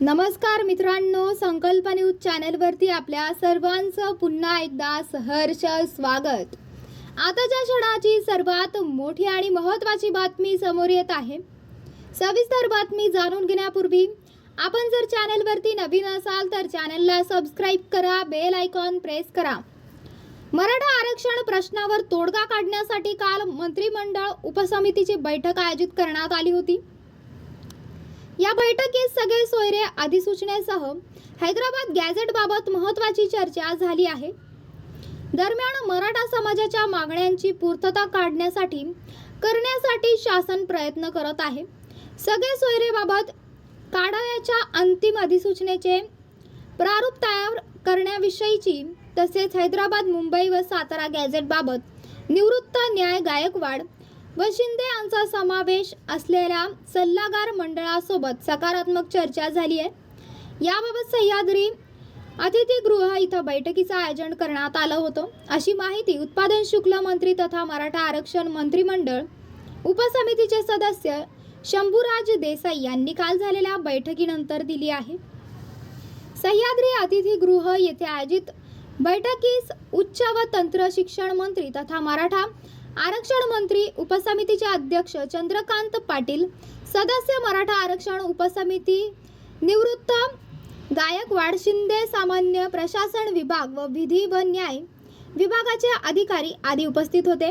नमस्कार मित्रांनो संकल्प न्यूज चॅनलवरती आपल्या सर्वांचं पुन्हा एकदा सहर्ष स्वागत. आताच्या क्षणाची सर्वात मोठी आणि महत्त्वाची बातमी समोर येत आहे सविस्तर बातमी जाणून घेण्यापूर्वी आपण जर चॅनलवरती नवीन असाल तर चॅनलला सबस्क्राईब करा बेल आयकॉन प्रेस करा. मराठा आरक्षण प्रश्नावर तोडगा काढण्यासाठी काल मंत्रिमंडळ उपसमितीची बैठक आयोजित करण्यात आली होती. या बैठकीत सगळे सोयरे अधिसूचनेसह हैदराबाद गॅझेटबाबत महत्त्वाची चर्चा झाली आहे. दरम्यान मराठा समाजाच्या मागण्यांची पूर्तता काढण्यासाठी करण्यासाठी शासन प्रयत्न करत आहे. सगळे सोयरेबाबत काढाव्याच्या अंतिम अधिसूचनेचे प्रारूप तयार करण्याविषयीची तसेच हैदराबाद मुंबई व सातारा गॅझेटबाबत निवृत्त न्याय गायकवाड व शिंदे यांचा समावेश असलेल्या सल्लागार मंडळासोबत सकारात्मक चर्चा झाली आहे. याबाबत सह्याद्री अतिथीगृह इथं बैठकीचं आयोजन करण्यात आलं होतं. अशी माहिती उत्पादन शुल्क मंत्री तथा मराठा आरक्षण मंत्रिमंडळ उपसमितीचे सदस्य शंभूराज देसाई यांनी काल झालेल्या बैठकीनंतर दिली आहे. सह्याद्री अतिथीगृह येथे आयोजित बैठकीस उच्च व तंत्र शिक्षण मंत्री तथा मराठा आरक्षण मंत्री उपसमितीचे अध्यक्ष चंद्रकांत पाटील सदस्य मराठा आरक्षण उपसमिती निवृत्त गायकवाड शिंदे सामान्य प्रशासन विभाग व विधी व न्याय विभागाचे अधिकारी आदी उपस्थित होते.